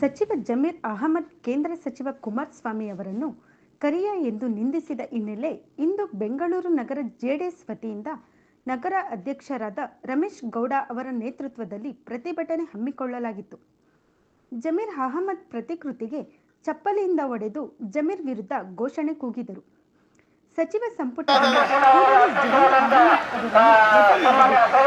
ಸಚಿವ ಜಮೀರ್ ಅಹಮದ್ ಕೇಂದ್ರ ಸಚಿವ ಕುಮಾರಸ್ವಾಮಿ ಅವರನ್ನು ಕರಿಯ ಎಂದು ನಿಂದಿಸಿದ ಹಿನ್ನೆಲೆ ಇಂದು ಬೆಂಗಳೂರು ನಗರ ಜೆಡಿಎಸ್ ವತಿಯಿಂದ ನಗರ ಅಧ್ಯಕ್ಷರಾದ ರಮೇಶ್ ಗೌಡ ಅವರ ನೇತೃತ್ವದಲ್ಲಿ ಪ್ರತಿಭಟನೆ ಹಮ್ಮಿಕೊಳ್ಳಲಾಗಿತ್ತು. ಜಮೀರ್ ಅಹಮದ್ ಪ್ರತಿಕೃತಿಗೆ ಚಪ್ಪಲಿಯಿಂದ ಒಡೆದು ಜಮೀರ್ ವಿರುದ್ಧ ಘೋಷಣೆ ಕೂಗಿದರು. ಸಚಿವ ಸಂಪುಟ ಕೂಡಲೇ ಜಮೀರ್ ಅಹಮದ್ ಅವರನ್ನು ವಜಾ ಮಾಡಬೇಕು.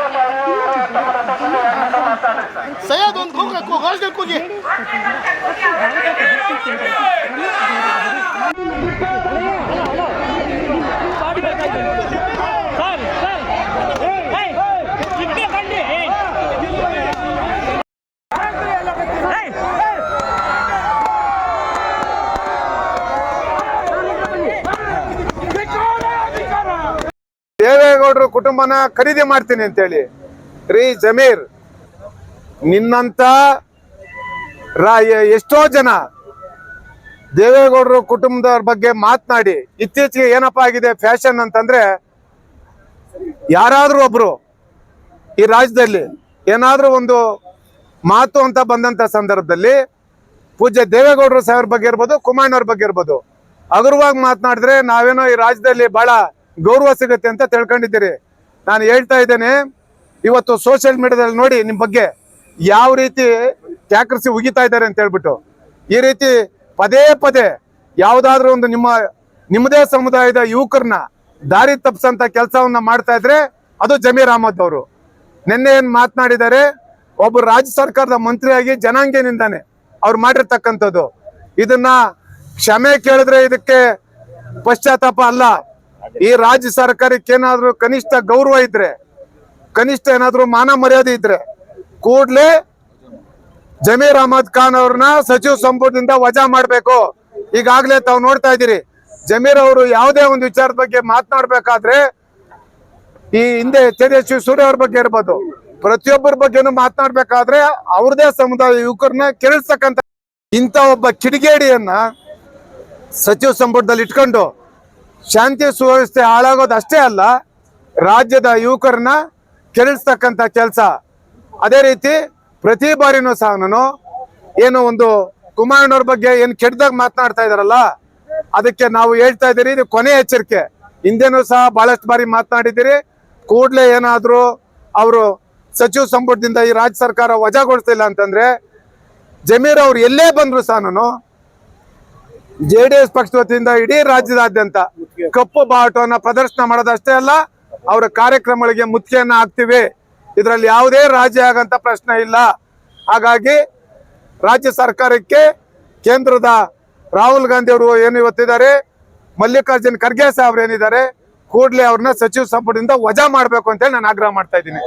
ಇಲ್ಲದಿದ್ದರೆ ಜಮೀರ್ ಅಹಮದ್ ಸೈಯದ್ ಒಂದು ಕೂಗ ಕೂಗ ಕೂಗಿ ಜೆಡಿಎಸ್ ವತಿಯಿಂದ ಪಕ್ಷ ನಾಯಕ ಅಭ್ಯರ್ಥಿ ರಮೇಶ್ ಗೌಡ ಅವರು ಮಾತನಾಡಿದರು ಸರ್ ಸರ್ ಏಯ್ ಇಬ್ಬರು ಕಂಡಿ ಏಯ್ ದೇವೇಗೌಡರು ಕುಟುಂಬನ ಖರೀದಿ ಮಾಡ್ತೀನಿ ಅಂತೇಳಿ. ರೀ ಜಮೀರ್, ನಿನ್ನಂತ ರಾ ಎಷ್ಟೋ ಜನ ದೇವೇಗೌಡರು ಕುಟುಂಬದವ್ರ ಬಗ್ಗೆ ಮಾತನಾಡಿ ಇತ್ತೀಚೆಗೆ ಏನಪ್ಪಾ ಆಗಿದೆ ಫ್ಯಾಷನ್ ಅಂತಂದ್ರೆ ಯಾರಾದ್ರೂ ಒಬ್ರು ಈ ರಾಜ್ಯದಲ್ಲಿ ಏನಾದ್ರೂ ಒಂದು ಮಾತು ಅಂತ ಬಂದಂತ ಸಂದರ್ಭದಲ್ಲಿ ಪೂಜ್ಯ ದೇವೇಗೌಡರು ಸಾಹೇಬ್ರ ಬಗ್ಗೆ ಇರ್ಬೋದು, ಕುಮಾರಣ್ಣವ್ರ ಬಗ್ಗೆ ಇರ್ಬೋದು, ಹಗುರವಾಗಿ ಮಾತನಾಡಿದ್ರೆ ನಾವೇನೋ ಈ ರಾಜ್ಯದಲ್ಲಿ ಬಹಳ ಗೌರವ ಸಿಗುತ್ತೆ ಅಂತ ತಿಳ್ಕೊಂಡಿದ್ದೀರಿ. ನಾನು ಹೇಳ್ತಾ ಇದ್ದೇನೆ, ಇವತ್ತು ಸೋಷಿಯಲ್ ಮೀಡಿಯಾದಲ್ಲಿ ನೋಡಿ ನಿಮ್ಮ ಬಗ್ಗೆ ಯಾವ ರೀತಿ ಟ್ಯಾಕ್ರಸಿ ಉಗಿತಾ ಇದ್ದಾರೆ ಅಂತ ಹೇಳ್ಬಿಟ್ಟು. ಈ ರೀತಿ ಪದೇ ಪದೇ ಯಾವುದಾದ್ರೂ ಒಂದು ನಿಮ್ಮ, ನಿಮ್ಮದೇ ಸಮುದಾಯದ ಯುವಕರನ್ನ ದಾರಿ ತಪ್ಪಿಸಂತ ಕೆಲಸವನ್ನ ಮಾಡ್ತಾ ಇದ್ರೆ ಅದು ಜಮೀರ್ ಅಹಮದ್ ಅವರು. ನಿನ್ನೆ ಏನ್ ಮಾತನಾಡಿದ್ದಾರೆ, ಒಬ್ಬ ರಾಜ್ಯ ಸರ್ಕಾರದ ಮಂತ್ರಿಯಾಗಿ ಜನಾಂಗನಿಂದಾನೆ ಅವ್ರು ಮಾಡಿರ್ತಕ್ಕಂಥದ್ದು. ಇದನ್ನ ಕ್ಷಮೆ ಕೇಳಿದ್ರೆ ಇದಕ್ಕೆ ಪಶ್ಚಾತ್ತಾಪ ಅಲ್ಲ. ಈ ರಾಜ್ಯ ಸರ್ಕಾರಕ್ಕೆ ಏನಾದ್ರೂ ಕನಿಷ್ಠ ಗೌರವ ಇದ್ರೆ, ಕನಿಷ್ಠ ಏನಾದ್ರೂ ಮಾನ ಮರ್ಯಾದೆ ಇದ್ರೆ, ಕೂಡ್ಲೇ ಜಮೀರ್ ಅಹಮದ್ ಖಾನ್ ಅವ್ರನ್ನ ಸಚಿವ ಸಂಪುಟದಿಂದ ವಜಾ ಮಾಡ್ಬೇಕು. ಈಗಾಗ್ಲೇ ತಾವು ನೋಡ್ತಾ ಇದ್ದೀರಿ, ಜಮೀರ್ ಅವರು ಯಾವುದೇ ಒಂದು ವಿಚಾರದ ಬಗ್ಗೆ ಮಾತನಾಡ್ಬೇಕಾದ್ರೆ, ಈ ಹಿಂದೆ ತೇಜಸ್ವಿ ಸೂರ್ಯ ಅವ್ರ ಬಗ್ಗೆ ಇರ್ಬೋದು, ಪ್ರತಿಯೊಬ್ಬರ ಬಗ್ಗೆನೂ ಮಾತನಾಡ್ಬೇಕಾದ್ರೆ ಅವ್ರದೇ ಸಮುದಾಯ ಯುವಕರನ್ನ ಕೇಳಿಸ್ತಕ್ಕಂತ ಇಂಥ ಒಬ್ಬ ಕಿಡಿಗೇಡಿಯನ್ನ ಸಚಿವ ಸಂಪುಟದಲ್ಲಿ ಇಟ್ಕೊಂಡು ಶಾಂತಿ ಸುವ್ಯವಸ್ಥೆ ಹಾಳಾಗೋದು ಅಷ್ಟೇ ಅಲ್ಲ, ರಾಜ್ಯದ ಯುವಕರನ್ನ ಕೆರಳಿಸ್ತಕ್ಕಂಥ ಕೆಲಸ. ಅದೇ ರೀತಿ ಪ್ರತಿ ಬಾರಿನೂ ಸಹ ನಾನು ಏನು ಒಂದು ಕುಮಾರಣ್ಣವ್ರ ಬಗ್ಗೆ ಏನು ಕೆಟ್ಟದಾಗ ಮಾತನಾಡ್ತಾ ಇದಾರಲ್ಲ, ಅದಕ್ಕೆ ನಾವು ಹೇಳ್ತಾ ಇದ್ದೀರಿ, ಇದು ಕೊನೆ ಎಚ್ಚರಿಕೆ. ಹಿಂದೆನೂ ಸಹ ಬಹಳಷ್ಟು ಬಾರಿ ಮಾತನಾಡಿದ್ದೀರಿ. ಕೂಡಲೇ ಏನಾದರೂ ಅವರು ಸಚಿವ ಸಂಪುಟದಿಂದ ಈ ರಾಜ್ಯ ಸರ್ಕಾರ ವಜಾಗೊಳಿಸ್ತಿಲ್ಲ ಅಂತಂದ್ರೆ, ಜಮೀರ್ ಅವ್ರು ಎಲ್ಲೇ ಬಂದ್ರು ಸಹ ನಾನು, ಜೆ ಡಿ ಎಸ್ ಪಕ್ಷದ ವತಿಯಿಂದ ಇಡೀ ರಾಜ್ಯದಾದ್ಯಂತ ಕಪ್ಪು ಬಾವುಟವನ್ನ ಪ್ರದರ್ಶನ ಮಾಡೋದಷ್ಟೇ ಅಲ್ಲ, ಅವರ ಕಾರ್ಯಕ್ರಮಗಳಿಗೆ ಮುತ್ತಿಗೆಯನ್ನ ಹಾಕ್ತಿವಿ. ಇದರಲ್ಲಿ ಯಾವುದೇ ರಾಜಿ ಆಗಂತ ಪ್ರಶ್ನೆ ಇಲ್ಲ. ಹಾಗಾಗಿ ರಾಜ್ಯ ಸರ್ಕಾರಕ್ಕೆ ಕೇಂದ್ರದ ರಾಹುಲ್ ಗಾಂಧಿ ಅವರು ಏನು ಇವತ್ತಿದ್ದಾರೆ, ಮಲ್ಲಿಕಾರ್ಜುನ್ ಖರ್ಗೆ ಸಾಹೇಬ್ರು ಏನಿದ್ದಾರೆ, ಕೂಡಲೇ ಅವ್ರನ್ನ ಸಚಿವ ಸಂಪುಟದಿಂದ ವಜಾ ಮಾಡಬೇಕು ಅಂತೇಳಿ ನಾನು ಆಗ್ರಹ ಮಾಡ್ತಾ ಇದ್ದೀನಿ.